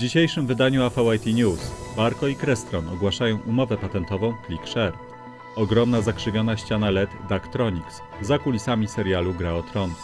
dzisiejszym wydaniu AVIT News Barco i Crestron ogłaszają umowę patentową ClickShare. Ogromna zakrzywiona ściana LED Daktronics za kulisami serialu Gra o Tron.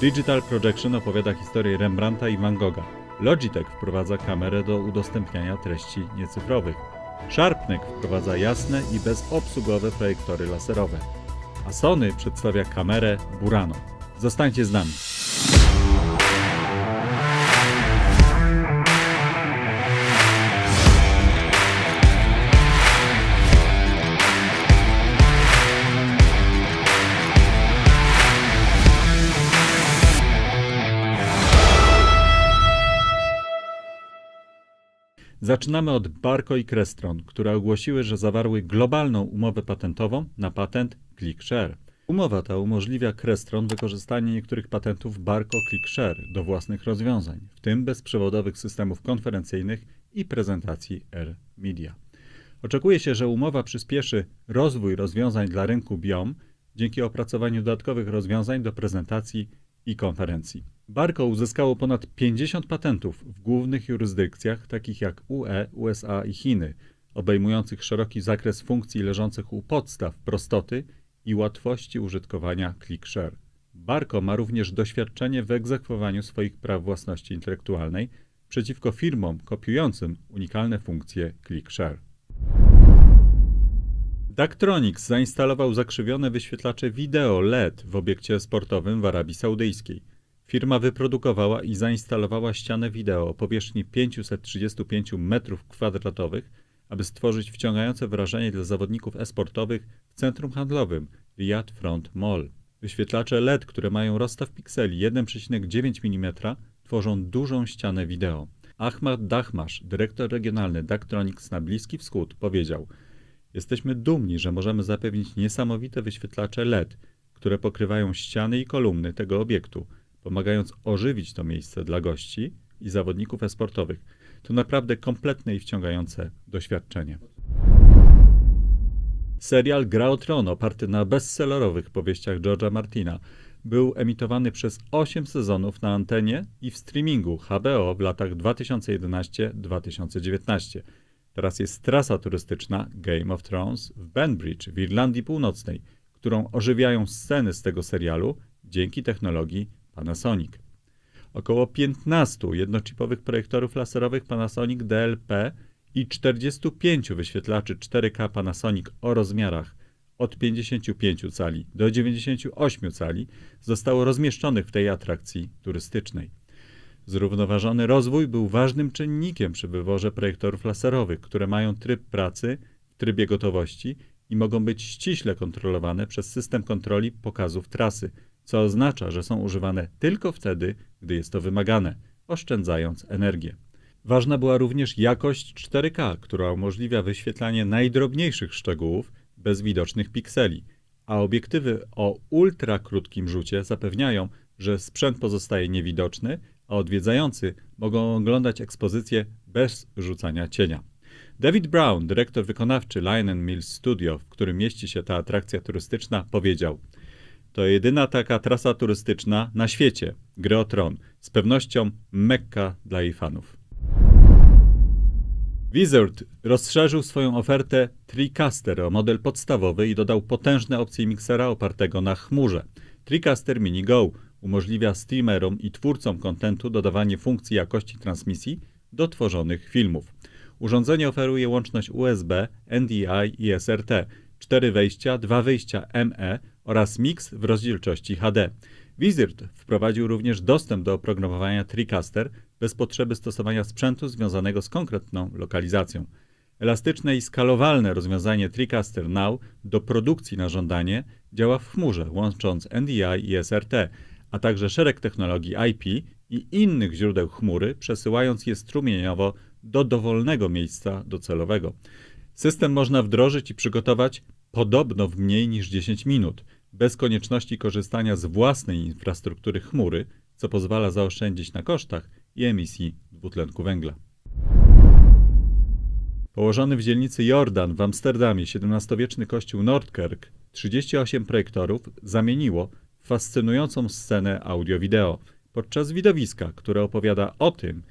Digital Projection opowiada historię Rembrandta i Van Gogha. Logitech wprowadza kamerę do udostępniania treści niecyfrowych. Sharpneck wprowadza jasne i bezobsługowe projektory laserowe. A Sony przedstawia kamerę Burano. Zostańcie z nami. Zaczynamy od Barco i Crestron, które ogłosiły, że zawarły globalną umowę patentową na patent ClickShare. Umowa ta umożliwia Crestron wykorzystanie niektórych patentów Barco ClickShare do własnych rozwiązań, w tym bezprzewodowych systemów konferencyjnych i prezentacji Air Media. Oczekuje się, że umowa przyspieszy rozwój rozwiązań dla rynku BIOM dzięki opracowaniu dodatkowych rozwiązań do prezentacji i konferencji. Barco uzyskało ponad 50 patentów w głównych jurysdykcjach takich jak UE, USA i Chiny, obejmujących szeroki zakres funkcji leżących u podstaw prostoty i łatwości użytkowania ClickShare. Barco ma również doświadczenie w egzekwowaniu swoich praw własności intelektualnej przeciwko firmom kopiującym unikalne funkcje ClickShare. Daktronics zainstalował zakrzywione wyświetlacze wideo LED w obiekcie sportowym w Arabii Saudyjskiej. Firma wyprodukowała i zainstalowała ścianę wideo o powierzchni 535 m2, aby stworzyć wciągające wrażenie dla zawodników e-sportowych w centrum handlowym Riyadh Front Mall. Wyświetlacze LED, które mają rozstaw pikseli 1,9 mm, tworzą dużą ścianę wideo. Ahmad Dachmasz, dyrektor regionalny Daktronics na Bliski Wschód, powiedział: Jesteśmy dumni, że możemy zapewnić niesamowite wyświetlacze LED, które pokrywają ściany i kolumny tego obiektu, pomagając ożywić to miejsce dla gości i zawodników esportowych. To naprawdę kompletne i wciągające doświadczenie. Serial Gra o Tron, oparty na bestsellerowych powieściach George'a Martina, był emitowany przez 8 sezonów na antenie i w streamingu HBO w latach 2011-2019. Teraz jest trasa turystyczna Game of Thrones w Benbridge w Irlandii Północnej, którą ożywiają sceny z tego serialu dzięki technologii Panasonic. Około 15 jednochipowych projektorów laserowych Panasonic DLP i 45 wyświetlaczy 4K Panasonic o rozmiarach od 55 cali do 98 cali zostało rozmieszczonych w tej atrakcji turystycznej. Zrównoważony rozwój był ważnym czynnikiem przy wyborze projektorów laserowych, które mają tryb pracy w trybie gotowości i mogą być ściśle kontrolowane przez system kontroli pokazów trasy, co oznacza, że są używane tylko wtedy, gdy jest to wymagane, oszczędzając energię. Ważna była również jakość 4K, która umożliwia wyświetlanie najdrobniejszych szczegółów bez widocznych pikseli, a obiektywy o ultra krótkim rzucie zapewniają, że sprzęt pozostaje niewidoczny, a odwiedzający mogą oglądać ekspozycję bez rzucania cienia. David Brown, dyrektor wykonawczy Lion Mills Studio, w którym mieści się ta atrakcja turystyczna, powiedział: To jedyna taka trasa turystyczna na świecie, gry o tron, z pewnością mekka dla jej fanów. Wizard rozszerzył swoją ofertę TriCaster o model podstawowy i dodał potężne opcje miksera opartego na chmurze. TriCaster Mini Go umożliwia streamerom i twórcom kontentu dodawanie funkcji jakości transmisji do tworzonych filmów. Urządzenie oferuje łączność USB, NDI i SRT, 4 wejścia, 2 wyjścia ME oraz miks w rozdzielczości HD. Wizard wprowadził również dostęp do oprogramowania TriCaster bez potrzeby stosowania sprzętu związanego z konkretną lokalizacją. Elastyczne i skalowalne rozwiązanie TriCaster Now do produkcji na żądanie działa w chmurze, łącząc NDI i SRT, a także szereg technologii IP i innych źródeł chmury, przesyłając je strumieniowo do dowolnego miejsca docelowego. System można wdrożyć i przygotować podobno w mniej niż 10 minut, bez konieczności korzystania z własnej infrastruktury chmury, co pozwala zaoszczędzić na kosztach i emisji dwutlenku węgla. Położony w dzielnicy Jordan w Amsterdamie XVII-wieczny kościół Nordkerk 38 projektorów zamieniło w fascynującą scenę audio-wideo podczas widowiska, które opowiada o tym,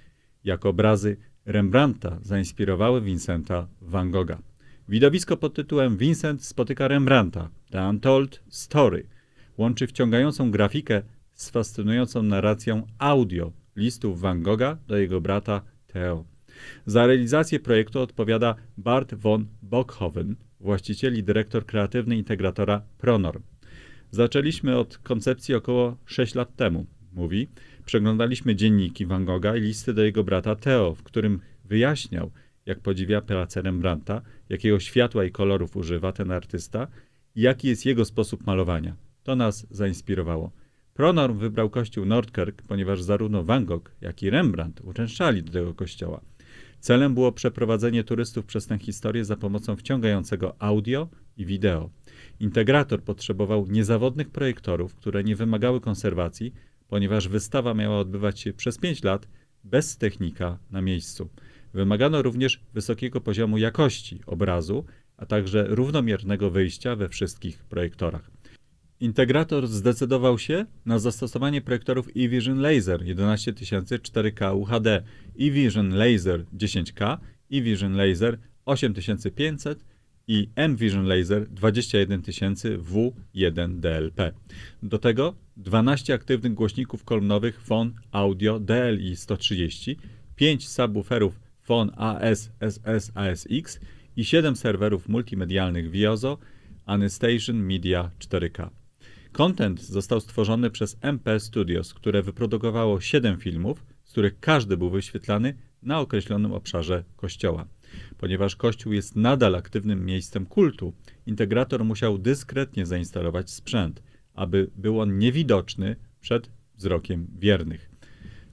jak obrazy Rembrandta zainspirowały Vincenta van Gogha. Widowisko pod tytułem Vincent spotyka Rembrandta The Untold Story łączy wciągającą grafikę z fascynującą narracją audio listów Van Gogha do jego brata Theo. Za realizację projektu odpowiada Bart von Bockhoven, właściciel i dyrektor kreatywny integratora Pronorm. Zaczęliśmy od koncepcji około 6 lat temu, mówi. Przeglądaliśmy dzienniki Van Gogha i listy do jego brata Theo, w którym wyjaśniał, jak podziwia pracę Rembrandta, jakiego światła i kolorów używa ten artysta i jaki jest jego sposób malowania. To nas zainspirowało. Pronorm wybrał kościół Nordkerk, ponieważ zarówno Van Gogh, jak i Rembrandt uczęszczali do tego kościoła. Celem było przeprowadzenie turystów przez tę historię za pomocą wciągającego audio i wideo. Integrator potrzebował niezawodnych projektorów, które nie wymagały konserwacji, ponieważ wystawa miała odbywać się przez 5 lat bez technika na miejscu. Wymagano również wysokiego poziomu jakości obrazu, a także równomiernego wyjścia we wszystkich projektorach. Integrator zdecydował się na zastosowanie projektorów eVision Laser 11000 4K UHD, eVision Laser 10K, eVision Laser 8500 i mVision Laser 21000 W1 DLP. Do tego 12 aktywnych głośników kolumnowych FON Audio DLI 130, 5 subwooferów FON AS SS ASX i 7 serwerów multimedialnych Viozo Anystation Media 4K. Content został stworzony przez MP Studios, które wyprodukowało 7 filmów, z których każdy był wyświetlany na określonym obszarze kościoła. Ponieważ kościół jest nadal aktywnym miejscem kultu, integrator musiał dyskretnie zainstalować sprzęt, aby był on niewidoczny przed wzrokiem wiernych.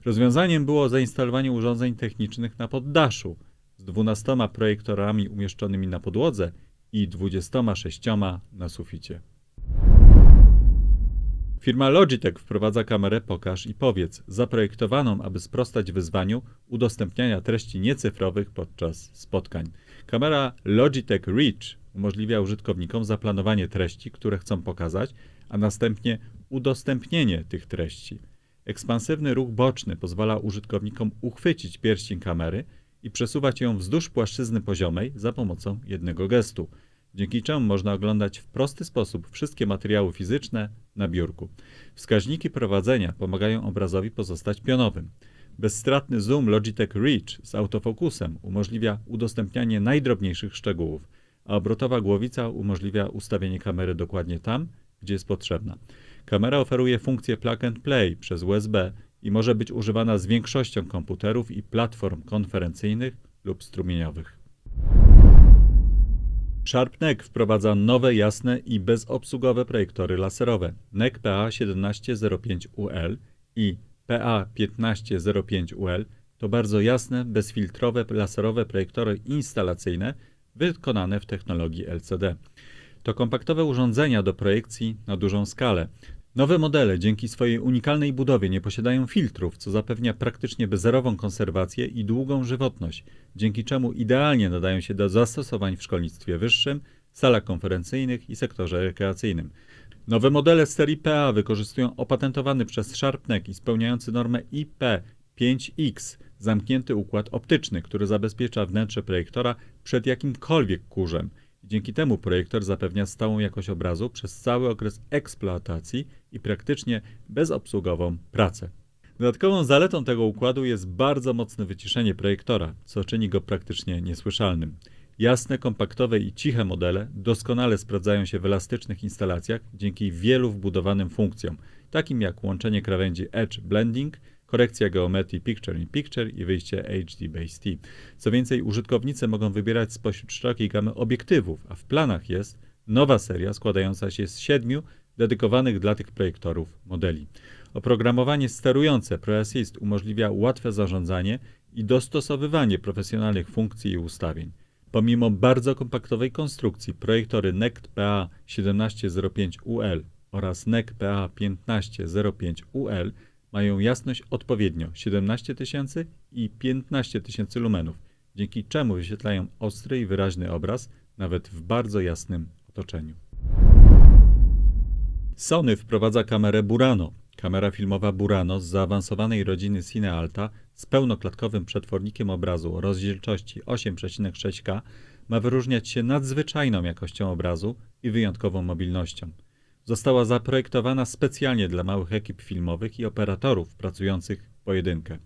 Rozwiązaniem było zainstalowanie urządzeń technicznych na poddaszu z 12 projektorami umieszczonymi na podłodze i 26 na suficie. Firma Logitech wprowadza kamerę Pokaż i Powiedz, zaprojektowaną, aby sprostać wyzwaniu udostępniania treści niecyfrowych podczas spotkań. Kamera Logitech Reach umożliwia użytkownikom zaplanowanie treści, które chcą pokazać, a następnie udostępnienie tych treści. Ekspansywny ruch boczny pozwala użytkownikom uchwycić pierścień kamery i przesuwać ją wzdłuż płaszczyzny poziomej za pomocą jednego gestu dzięki czemu można oglądać w prosty sposób wszystkie materiały fizyczne na biurku. Wskaźniki prowadzenia pomagają obrazowi pozostać pionowym. Bezstratny zoom Logitech Reach z autofokusem umożliwia udostępnianie najdrobniejszych szczegółów, a obrotowa głowica umożliwia ustawienie kamery dokładnie tam, gdzie jest potrzebna. Kamera oferuje funkcję plug and play przez USB i może być używana z większością komputerów i platform konferencyjnych lub strumieniowych. SharpNEC wprowadza nowe, jasne i bezobsługowe projektory laserowe NEC PA1705UL i PA1505UL to bardzo jasne, bezfiltrowe laserowe projektory instalacyjne wykonane w technologii LCD. To kompaktowe urządzenia do projekcji na dużą skalę. Nowe modele dzięki swojej unikalnej budowie nie posiadają filtrów, co zapewnia praktycznie bezerową konserwację i długą żywotność, dzięki czemu idealnie nadają się do zastosowań w szkolnictwie wyższym, salach konferencyjnych i sektorze rekreacyjnym. Nowe modele z serii PA wykorzystują opatentowany przez SharpNEC i spełniający normę IP5X zamknięty układ optyczny, który zabezpiecza wnętrze projektora przed jakimkolwiek kurzem Dzięki temu projektor zapewnia stałą jakość obrazu przez cały okres eksploatacji i praktycznie bezobsługową pracę. Dodatkową zaletą tego układu jest bardzo mocne wyciszenie projektora, co czyni go praktycznie niesłyszalnym. Jasne, kompaktowe i ciche modele doskonale sprawdzają się w elastycznych instalacjach dzięki wielu wbudowanym funkcjom, takim jak łączenie krawędzi Edge Blending, korekcja geometrii Picture in Picture i wyjście HD Base T. Co więcej, użytkownicy mogą wybierać spośród szerokiej gamy obiektywów, a w planach jest nowa seria składająca się z siedmiu dedykowanych dla tych projektorów modeli. Oprogramowanie sterujące ProAssist umożliwia łatwe zarządzanie i dostosowywanie profesjonalnych funkcji i ustawień. Pomimo bardzo kompaktowej konstrukcji, projektory NECT PA 1705UL oraz NEC PA 1505UL mają jasność odpowiednio 17 tysięcy i 15 tysięcy lumenów, dzięki czemu wyświetlają ostry i wyraźny obraz nawet w bardzo jasnym otoczeniu. Sony wprowadza kamerę Burano. Kamera filmowa Burano z zaawansowanej rodziny Cinealta z pełnoklatkowym przetwornikiem obrazu o rozdzielczości 8,6K ma wyróżniać się nadzwyczajną jakością obrazu i wyjątkową mobilnością. Została zaprojektowana specjalnie dla małych ekip filmowych i operatorów pracujących pojedynkę.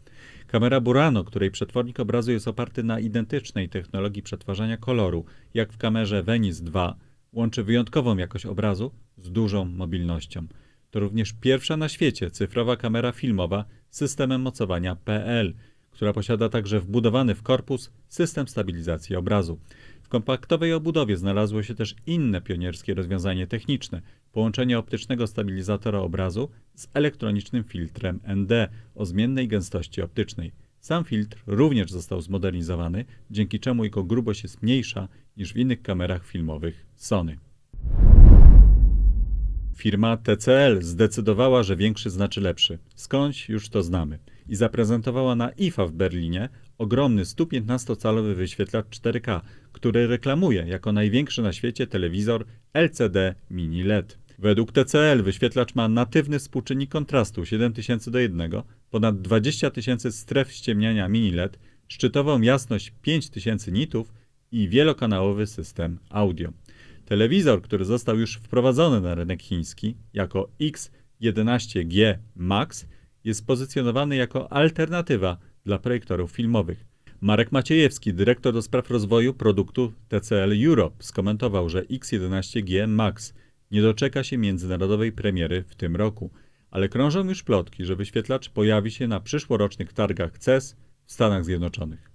Kamera Burano, której przetwornik obrazu jest oparty na identycznej technologii przetwarzania koloru, jak w kamerze Venice 2, łączy wyjątkową jakość obrazu z dużą mobilnością. To również pierwsza na świecie cyfrowa kamera filmowa z systemem mocowania PL, która posiada także wbudowany w korpus system stabilizacji obrazu. W kompaktowej obudowie znalazło się też inne pionierskie rozwiązanie techniczne połączenie optycznego stabilizatora obrazu z elektronicznym filtrem ND o zmiennej gęstości optycznej. Sam filtr również został zmodernizowany, dzięki czemu jego grubość jest mniejsza niż w innych kamerach filmowych Sony. Firma TCL zdecydowała, że większy znaczy lepszy. Skądś już to znamy. I zaprezentowała na IFA w Berlinie ogromny 115-calowy wyświetlacz 4K, który reklamuje jako największy na świecie telewizor LCD Mini LED. Według TCL wyświetlacz ma natywny współczynnik kontrastu 7000 do 1, ponad 20 tysięcy stref ściemniania mini LED, szczytową jasność 5000 nitów i wielokanałowy system audio. Telewizor, który został już wprowadzony na rynek chiński jako X11G Max, jest pozycjonowany jako alternatywa dla projektorów filmowych. Marek Maciejewski, dyrektor do rozwoju produktu TCL Europe, skomentował, że X11G Max nie doczeka się międzynarodowej premiery w tym roku, ale krążą już plotki, że wyświetlacz pojawi się na przyszłorocznych targach CES w Stanach Zjednoczonych.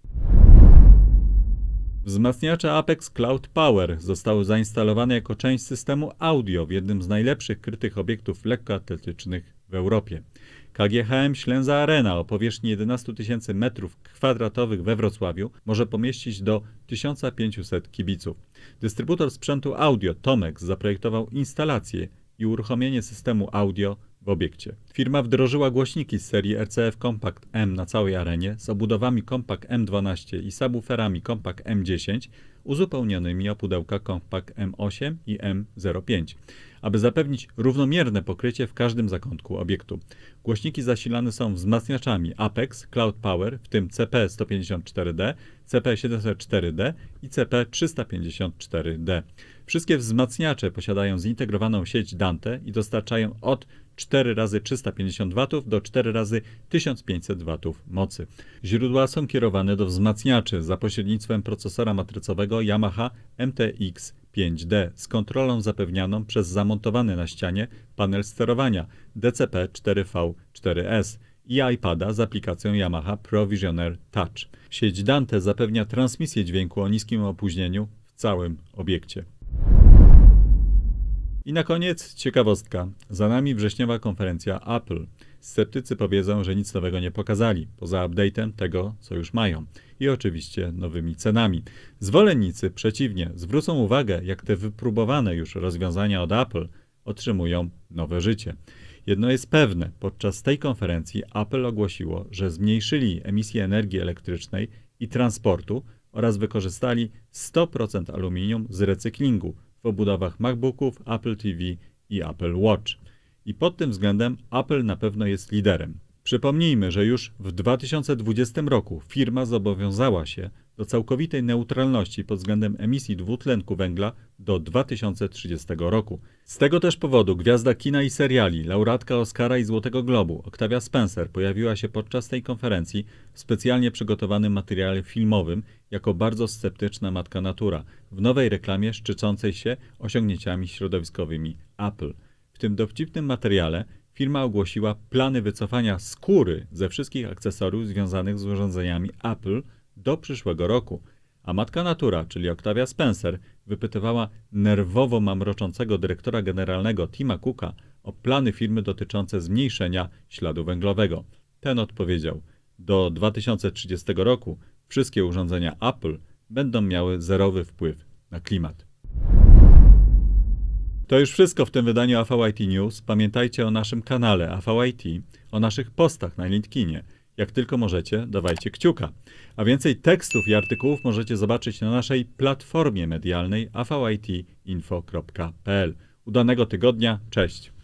Wzmacniacze Apex Cloud Power zostały zainstalowane jako część systemu audio w jednym z najlepszych krytych obiektów lekkoatletycznych w Europie. KGHM Ślęza Arena o powierzchni 11 tysięcy m2 we Wrocławiu może pomieścić do 1500 kibiców. Dystrybutor sprzętu audio Tomex zaprojektował instalację i uruchomienie systemu audio w obiekcie. Firma wdrożyła głośniki z serii RCF Compact M na całej arenie z obudowami Compact M12 i subwooferami Compact M10 uzupełnionymi o pudełka Compact M8 i M05, aby zapewnić równomierne pokrycie w każdym zakątku obiektu. Głośniki zasilane są wzmacniaczami Apex Cloud Power, w tym CP154D, CP704D i CP354D. Wszystkie wzmacniacze posiadają zintegrowaną sieć Dante i dostarczają od 4 razy 350 W do 4 razy 1500 W mocy. Źródła są kierowane do wzmacniaczy za pośrednictwem procesora matrycowego Yamaha MTX 5D z kontrolą zapewnianą przez zamontowany na ścianie panel sterowania DCP-4V4S i iPada z aplikacją Yamaha Provisioner Touch. Sieć Dante zapewnia transmisję dźwięku o niskim opóźnieniu w całym obiekcie. I na koniec ciekawostka. Za nami wrześniowa konferencja Apple. Sceptycy powiedzą, że nic nowego nie pokazali, poza update'em tego, co już mają. I oczywiście nowymi cenami. Zwolennicy przeciwnie, zwrócą uwagę, jak te wypróbowane już rozwiązania od Apple otrzymują nowe życie. Jedno jest pewne, podczas tej konferencji Apple ogłosiło, że zmniejszyli emisję energii elektrycznej i transportu oraz wykorzystali 100% aluminium z recyklingu w obudowach MacBooków, Apple TV i Apple Watch. I pod tym względem Apple na pewno jest liderem. Przypomnijmy, że już w 2020 roku firma zobowiązała się do całkowitej neutralności pod względem emisji dwutlenku węgla do 2030 roku. Z tego też powodu gwiazda kina i seriali, laureatka Oscara i Złotego Globu, Octavia Spencer, pojawiła się podczas tej konferencji w specjalnie przygotowanym materiale filmowym jako bardzo sceptyczna matka natura, w nowej reklamie szczycącej się osiągnięciami środowiskowymi Apple. W tym dowcipnym materiale firma ogłosiła plany wycofania skóry ze wszystkich akcesoriów związanych z urządzeniami Apple do przyszłego roku. A matka natura, czyli Octavia Spencer, wypytywała nerwowo mamroczącego dyrektora generalnego Tima Cooka o plany firmy dotyczące zmniejszenia śladu węglowego. Ten odpowiedział: Do 2030 roku wszystkie urządzenia Apple będą miały zerowy wpływ na klimat. To już wszystko w tym wydaniu AVIT News. Pamiętajcie o naszym kanale AVIT, o naszych postach na LinkedInie. Jak tylko możecie, dawajcie kciuka. A więcej tekstów i artykułów możecie zobaczyć na naszej platformie medialnej avitinfo.pl. Udanego tygodnia, cześć!